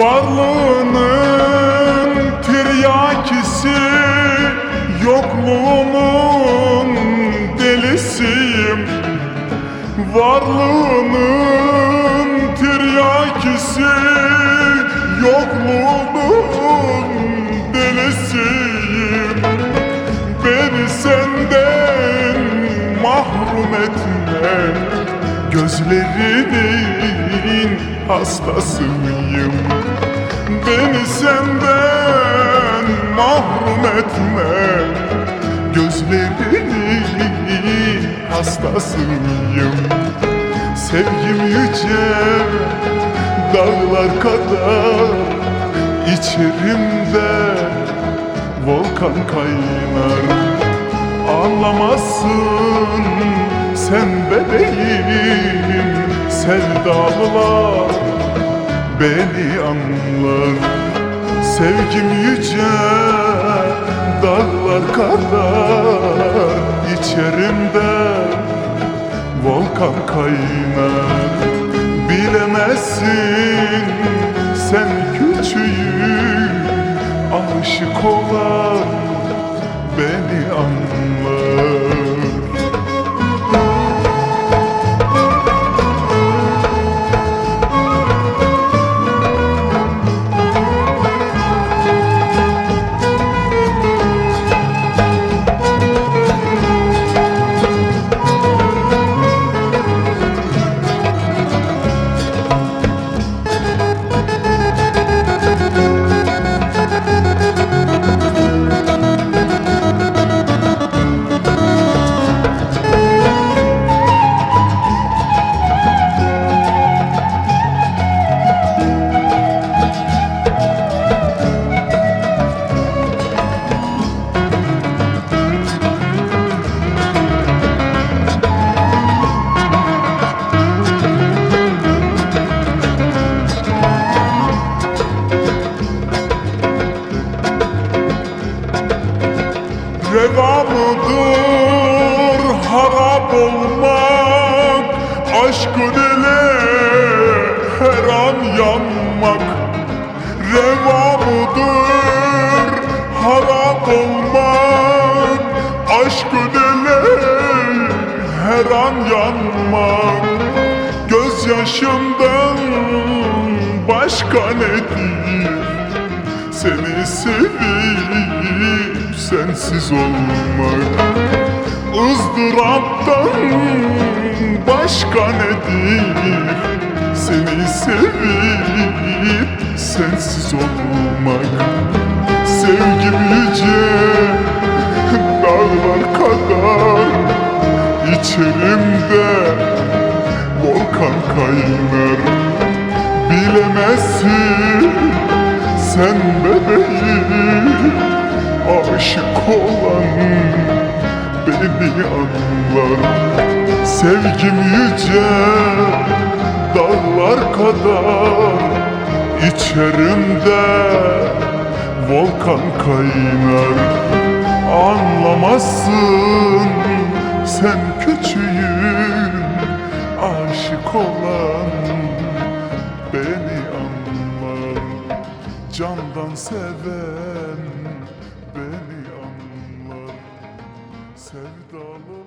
Varlığının tiryakisi Yokluğunun delisiyim. Varlığının tiryakisi Yokluğunun delisiyim. Beni senden mahrum etme Gözlerinin hastasıyım. Beni senden mahrum etme. Gözlerinin hastasıyım. Sevgim yüce dağlar kadar içerimde volkan kaynar. Anlamazsın sen bebeğim Sevdalılar beni anlar. Sevgim yüce dağlar kadar içerimde. Volkan kaynar Bilemezsin sen küçüğüm aşık olan Aşkın ile her an yanmak Reva mıdır? Harap olmak Aşkın ile her an yanmak. Gözyaşımdan başka nedir seni sevip sensiz olmak ızdıraptan başka nedir? Seni sevip sensiz olmak Sevgim yüce dağlar kadar içerimde volkan kaynar Bilemezsin sen bebeğim aşık olan beni anlar Sevgim yüce dağlar kadar. İçerimde volkan kaynar. Anlamazsın sen küçüğüm aşık olan beni anlar. Candan seven sevdalı